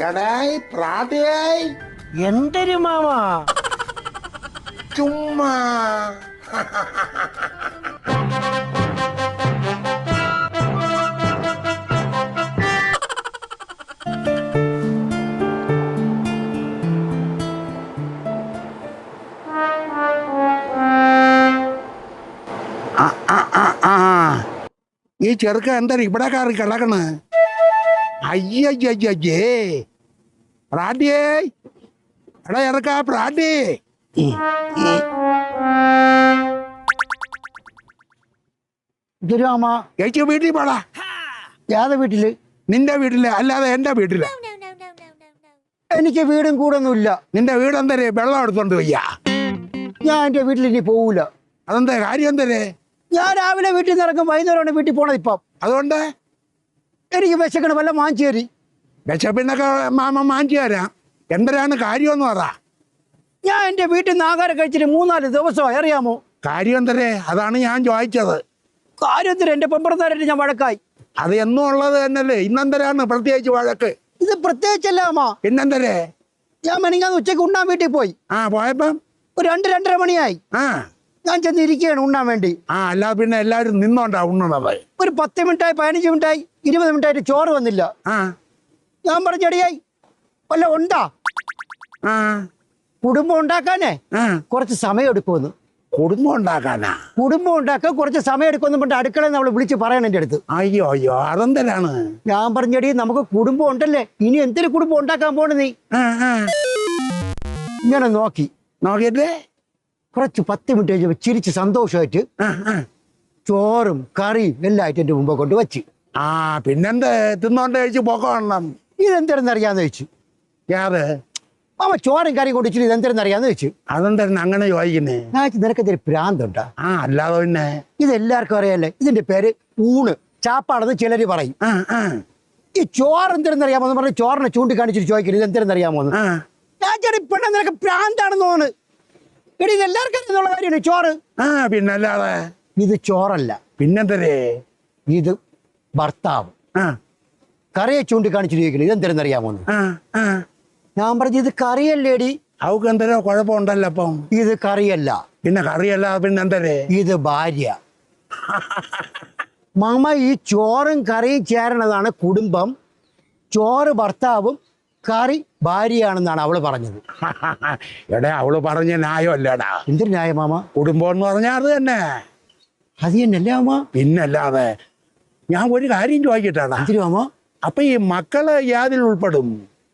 എടായ് പ്രാതയായി. എന്തൊരു മാമ? ചുമ്മാ. ഈ ചെറുക്ക എന്താ ഇവിടെ കയറി കിടക്കണ്? അയ്യയ്യയ്യേ പ്രാണ്ടിയേ എടാ ചെറുക്ക പ്രാണ്ടി ഇതൊരു മാമ ചേച്ചി വീട്ടിൽ പോടാ. ഏതാ വീട്ടിൽ? നിന്റെ വീട്ടിൽ അല്ലാതെ എന്റെ വീട്ടിൽ. എനിക്ക് വീടും കൂടൊന്നുമില്ല. നിന്റെ വീട് എന്തരേ? വെള്ളം എടുത്തോണ്ട് വയ്യാ. ഞാൻ എന്റെ വീട്ടിൽ ഇനി പോവൂല. അതെന്താ കാര്യം എന്തരേ? ഞാൻ രാവിലെ വീട്ടിൽ നിന്ന് ഇറങ്ങും വൈകുന്നേരമാണ് വീട്ടിൽ പോണത് ഇപ്പം. അതുകൊണ്ട്? എനിക്ക് വിശക്കണ വല്ല മാഞ്ചേരി വിശപ്പിന്നൊക്കെ മാമ മാഞ്ചി തരാം. എന്തരാണ് കാര്യമെന്ന് പറ. ഞാൻ എന്റെ വീട്ടിൽ നിന്ന് ആഹാരം കഴിച്ചിട്ട് മൂന്നാൽ ദിവസമായി അറിയാമോ? കാര്യം എന്തരേ? അതാണ് ഞാൻ ചോദിച്ചത്. കാര്യം കാര്യത്തിൽ എന്റെ പെമ്പറത്താരായിട്ട് ഞാൻ വഴക്കായി. അത് എന്നും ഉള്ളത് തന്നെയല്ലേ. ഇന്നെന്തരാണ് പ്രത്യേകിച്ച് വഴക്ക്? ഇത് പ്രത്യേകിച്ചല്ല അമ്മ പിന്നെന്തരേ? ഞാൻ മെനിങ്ങാന്ന് ഉച്ചയ്ക്ക് ഉണ്ണാൻ വീട്ടിൽ പോയി. ആ പോയപ്പം? ഒരു രണ്ട് രണ്ടര മണിയായി. ആ. ഞാൻ ചെന്ന് ഇരിക്കുകയാണ് ഉണ്ണാൻ വേണ്ടി. ആ അല്ലാതെ പിന്നെ എല്ലാവരും നിന്നോണ്ടാ ഉണ്ണണത്. ഒരു പത്ത് മിനിറ്റായി പതിനഞ്ച് മിനിറ്റായി. ഇരുപത് മിനിറ്റായിട്ട് ചോറ് വന്നില്ല. ഞാൻ പറഞ്ഞടിയായി വല്ല ഉണ്ടാ? കുടുംബം ഉണ്ടാക്കാനേ? കുറച്ച് സമയം എടുക്കുമെന്ന്. കുടുംബം ഉണ്ടാക്കാനാ? കുടുംബം ഉണ്ടാക്കാൻ കുറച്ച് സമയം എടുക്കുമെന്ന് പറഞ്ഞിട്ട് അടുക്കള നമ്മൾ വിളിച്ച് പറയണം എന്റെ അടുത്ത്. അയ്യോ അയ്യോ അതെന്തരാണ്? ഞാൻ പറഞ്ഞടി നമുക്ക് കുടുംബം ഉണ്ടല്ലേ? ഇനി എന്തൊരു കുടുംബം ഉണ്ടാക്കാൻ പോണ നീ? ഇങ്ങനെ നോക്കി. നോക്കിയിട്ട് കുറച്ച് പത്ത് മിനിറ്റ് കഴിഞ്ഞപ്പോ ചിരിച്ച് സന്തോഷമായിട്ട് ചോറും കറിയും എല്ലാം ആയിട്ട് എന്റെ മുമ്പ് കൊണ്ട് വെച്ച്. ആ പിന്നെന്ത്? തിന്നോണ്ട് കഴിച്ച് പോക്കണം ഇതെന്തെന്ന് അറിയാന്ന് വെച്ചു യാത്? അവ ചോറും കറിയും കൊണ്ട് ഇച്ചിരി ഇതെന്തെന്ന് അറിയാന്ന് വെച്ചു അതെന്തായിരുന്നു അങ്ങനെ ചോദിക്കുന്നേ? ഞാൻ നിനക്കെന്തൊരു ഭ്രാന്തുണ്ടാ. ആ അല്ലാതെ പിന്നെ. ഇതെല്ലാവർക്കും അറിയാല്ലേ? ഇതിന്റെ പേര് ഊണ്. ചാപ്പാടെന്ന് ചിലര് പറയും. ആ ആ. ഈ ചോറ് എന്തെന്നറിയാമോന്ന് പറഞ്ഞ് ചോറിനെ ചൂണ്ടിക്കാണിച്ചിട്ട് ചോദിക്കരുത് ഇത് എന്തിനെന്നറിയാമോ എന്ന് ആ ഞാൻ ചേട്ടി പെണ്ണ നിനക്ക് പ്രാന്താണെന്ന് തോന്നുന്നു. എടി ഇത് എല്ലാവർക്കും അറിയുന്നുള്ള കാര്യമാണ് ചോറ്? ആ പിന്നല്ലാതെ. ഇത് ചോറല്ല. പിന്നെന്തരേ? ഇത് ഭർത്താവ്. കറിയെ ചൂണ്ടിക്കാണിച്ചിരിക്കുന്നു. ആ ഞാൻ പറഞ്ഞു ഇത് കറിയല്ലേടി. അവക്ക് എന്തെങ്കിലും കുഴപ്പമുണ്ടല്ലോ അപ്പം. ഇത് കറിയല്ല. പിന്നെ കറിയല്ല പിന്നെ പിന്നെന്തരേ ഇത് ഭാര്യ. മാമ ഈ ചോറും കറിയും ചേരണതാണ് കുടുംബം. ചോറ് ഭർത്താവും കറി ഭാര്യയാണെന്നാണ് അവൾ പറഞ്ഞത്. എടാ അവൾ പറഞ്ഞ ന്യായമല്ലടാ. എന്തൊരു ന്യായം മാമ? കുടുംബം എന്ന് പറഞ്ഞാൽ അത് തന്നെ. അത് തന്നെയല്ലേ മാമ? പിന്നല്ലാതെ ഞാൻ ഒരു കാര്യം ചോദിക്കട്ടാടാ. അപ്പൊ ഈ മക്കൾ യാതിൽ ഉൾപ്പെടും.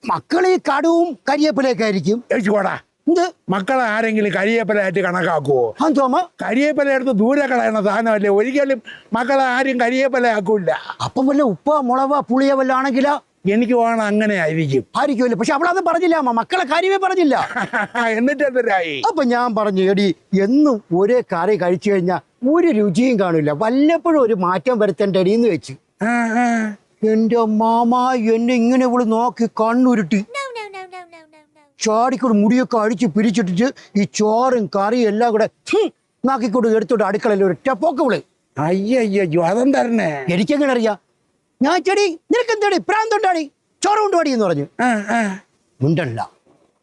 മക്കൾ ഈ കടുവും കരിയേപ്പിലേക്കായിരിക്കും. ചോടാ എന്ത്? മക്കളെ ആരെങ്കിലും കരിയേപ്പലായിട്ട് കണക്കാക്കുവോ? അതെന്തോ മാമ? കരിയേപ്പല എടുത്ത് ദൂരെ കളയണ സാധനമല്ലേ? ഒരിക്കലും മക്കളെ ആരും കരിയേപ്പല ആക്കൂല അപ്പം വല്ല ഉപ്പ മുളവ പുളിയ വല്ല ആണെങ്കിലോ? എനിക്ക് വേണം അങ്ങനെ ആയിരിക്കും. ആയിരിക്കുമല്ലോ. പക്ഷെ അവളത് പറഞ്ഞില്ല അമ്മ മക്കളെ കാര്യമേ പറഞ്ഞില്ല. എന്നിട്ട് എന്തരായി അപ്പൊ ഞാൻ പറഞ്ഞു എടി എന്നും ഒരേ കറി കഴിച്ചു കഴിഞ്ഞാൽ ഒരു രുചിയും കാണില്ല. വല്ലപ്പോഴും ഒരു മാറ്റം വരുത്തേണ്ടടി എന്ന് വെച്ച്. എന്റെ മാമ എന്നെ ഇങ്ങനെ ഇവൾ നോക്കി കണ്ണുരുട്ടി. ചാടിക്കൂടെ മുടിയൊക്കെ അഴിച്ച് പിരിച്ചിട്ടിട്ട് ഈ ചോറും കറിയും എല്ലാം കൂടെ നാക്കിക്കൂടെ എടുത്തോട്ട് അടുക്കളയിൽ ഒരു ടപ്പൊക്കെ വിൾ അയ്യയ്യോ തരണേ എനിക്കെങ്ങനെ അറിയാം? ഞാൻ ചെടി നിനക്ക് എന്താടി പ്രാന്തുണ്ടാടി ചോറ് കൊണ്ടുപാടി എന്ന് പറഞ്ഞു. മുണ്ടല്ല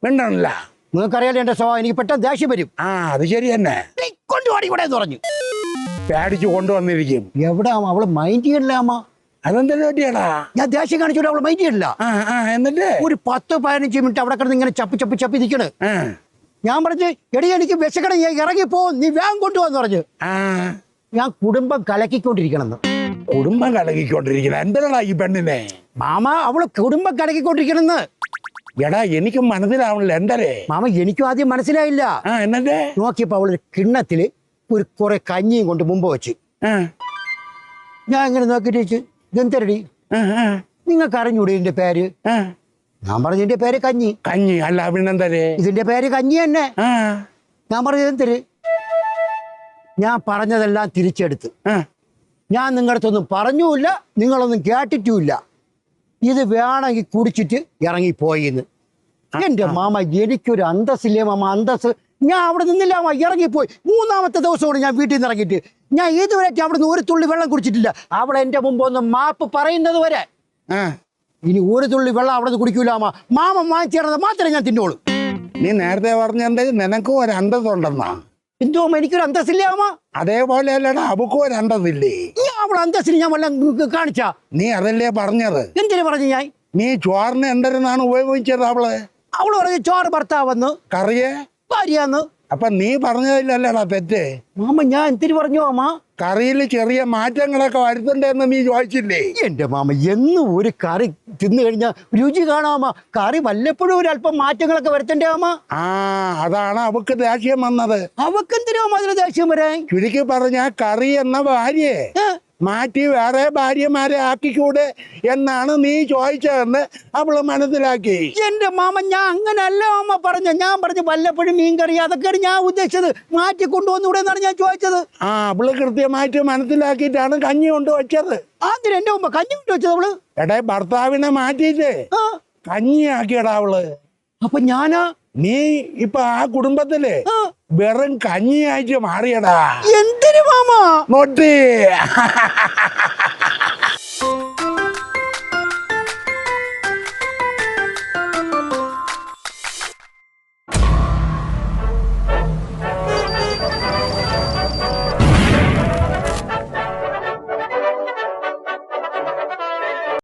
മിണ്ടണല്ല. നിങ്ങൾക്കറിയാലോ എന്റെ സ്വഭാവം എനിക്ക് പെട്ടെന്ന് ദേഷ്യം വരും. ആ അത് ശരി തന്നെ കൊണ്ടുപാടി ഇവിടെ എന്ന് പറഞ്ഞു. പേടിച്ചു കൊണ്ടുവന്നിരിക്കും. എവിടെ അവൾ മൈൻഡ് ചെയ്യണില്ല അമ്മ. അതെന്താ പറ്റിയടാ? ഞാൻ ദേഷ്യം കാണിച്ചോട്ട് അവൾ മൈൻഡ് ചെയ്യണില്ല. എന്നിട്ട്? ഒരു പത്ത് പതിനഞ്ച് മിനിറ്റ് അവിടെ കിടന്ന് ഇങ്ങനെ ചപ്പി ചപ്പി ചപ്പി നിൽക്കണ് ഞാൻ പറഞ്ഞു എടി എനിക്ക് വിശക്കണം ഞാൻ ഇറങ്ങിപ്പോ നീ വേഗം കൊണ്ടുപോകാന്ന് പറഞ്ഞു. ഞാൻ കുടുംബം കലക്കിക്കൊണ്ടിരിക്കണമെന്ന് കുടുംബം കലകിക്കൊണ്ടിരിക്കണം എന്തിനാ ഈ പെണ്ണിനെ? മാമ അവൾ കുടുംബം കലക്കിക്കൊണ്ടിരിക്കണെന്ന്. എടാ എനിക്ക് മനസ്സിലാവണില്ല. എന്തരേ മാമ എനിക്കും ആദ്യം മനസ്സിലായില്ല. എന്നിട്ട്? നോക്കിയപ്പോ അവളൊരു കിണ്ണത്തിൽ ഒരു കുറെ കഞ്ഞിയും കൊണ്ട് മുമ്പ് വെച്ച്. ഞാൻ ഇങ്ങനെ നോക്കിട്ട് ആ നിങ്ങൾക്ക് അറിഞ്ഞൂടെ ഇതിന്റെ പേര്? ഞാൻ പറഞ്ഞു ഇതിന്റെ പേര് കഞ്ഞി. കഞ്ഞി അല്ല പിന്നെന്തരേ? ഇതിന്റെ പേര് കഞ്ഞി തന്നെ. ഞാൻ പറഞ്ഞു എന്തര്? ഞാൻ പറഞ്ഞതെല്ലാം തിരിച്ചെടുത്ത്. ഞാൻ നിങ്ങളുടെ അടുത്തൊന്നും പറഞ്ഞുമില്ല നിങ്ങളൊന്നും കേട്ടിട്ടുമില്ല. ഇത് വേണമെങ്കിൽ കുടിച്ചിട്ട് ഇറങ്ങിപ്പോയിന്ന്. എന്റെ മാമ എനിക്കൊരു അന്തസ്സില്ലേ മാമ? അന്തസ് ഞാൻ അവിടെ നിന്നില്ല ഇറങ്ങിപ്പോയി. മൂന്നാമത്തെ ദിവസമാണ് ഞാൻ വീട്ടിൽ നിന്ന് ഇറങ്ങിയിട്ട്. ഞാൻ ഇതുവരെ അവിടെ നിന്ന് ഒരു തുള്ളി വെള്ളം കുടിച്ചിട്ടില്ല. അവളെ എന്റെ മുമ്പ് ഒന്ന് മാപ്പ് പറയുന്നത് വരെ. ഇനി ഒരു തുള്ളി വെള്ളം അവിടെ നിന്ന് കുടിക്കൂലാമ മാമ വാങ്ങിച്ചേർന്നത് മാത്രമേ ഞാൻ തിന്നോളൂ നീ നേരത്തെ പറഞ്ഞെന്റെ നിനക്കും ഒരു അന്തസ്സുണ്ടെന്നാ എന്തോ എനിക്കൊരു അന്തസ്സില്ല അമ്മ അതേപോലെ അല്ലടാ അവക്കും ഒരു അന്തസ്സില്ലേ? ഞാൻ അവളെ അന്തസ്സിന് ഞാൻ വല്ല കാണിച്ചാ? നീ അതല്ലേ പറഞ്ഞത്? എന്തിനു പറഞ്ഞു ഞാൻ? നീ ചോറിന് എന്തെന്നാണ് ഉപയോഗിച്ചത് അവൾ? അവൾ പറഞ്ഞു ചോറ് ഭർത്താവെന്ന് കറിയെ? ഭാര്യന്ന് അപ്പൊ നീ പറഞ്ഞതില്ലല്ലടാ തെറ്റ്. മാമ ഞാൻ എന്തിനു പറഞ്ഞു അമ്മ കറിയിൽ ചെറിയ മാറ്റങ്ങളൊക്കെ വരുത്തണ്ടെന്ന് നീ ചോദിച്ചില്ലേ? എന്റെ മാമ എന്നും ഒരു കറി തിന്നു കഴിഞ്ഞാൽ രുചി കാണാമ കറി വല്ലപ്പോഴും ഒരു അല്പം മാറ്റങ്ങളൊക്കെ വരുത്തണ്ടേ അമ്മ ആ അതാണ് അവക്ക് ദേഷ്യം വന്നത്. അവക്കെന്തിനാ അതിന് ദേഷ്യം വരാൻ? ചുരുക്കി പറഞ്ഞ കറി എന്ന ഭാര്യയെ? മാറ്റി വേറെ ഭാര്യമാരെ ആക്കിക്കൂടെ എന്നാണ് നീ ചോദിച്ചതെന്ന് അവൾ മനസ്സിലാക്കി. എന്റെ മാമ ഞാൻ അങ്ങനല്ല അമ്മ പറഞ്ഞ. ഞാൻ പറഞ്ഞു വല്ലപ്പോഴും മീൻ കറി അതൊക്കെയാണ് ഞാൻ ഉദ്ദേശിച്ചത്. മാറ്റി കൊണ്ടുവന്നൂടെ എന്നാണ് ഞാൻ ചോദിച്ചത്. ആ അവൾ കൃത്യമായിട്ട് മനസ്സിലാക്കിയിട്ടാണ് കഞ്ഞി കൊണ്ട് വെച്ചത്. ആദ്യം എന്റെ മുമ്പ് കഞ്ഞി കൊണ്ട് വെച്ചത് അവൾ? എടേ ഭർത്താവിനെ മാറ്റിയിട്ട് കഞ്ഞി കഞ്ഞിയാക്കിയടാ അവൾ. അപ്പൊ ഞാനാ? നീ ഇപ്പൊ ആ കുടുംബത്തിൽ വെറും കഞ്ഞിയായിട്ട് മാറിയടാ. എന്തിനു മാമ നോട്ടി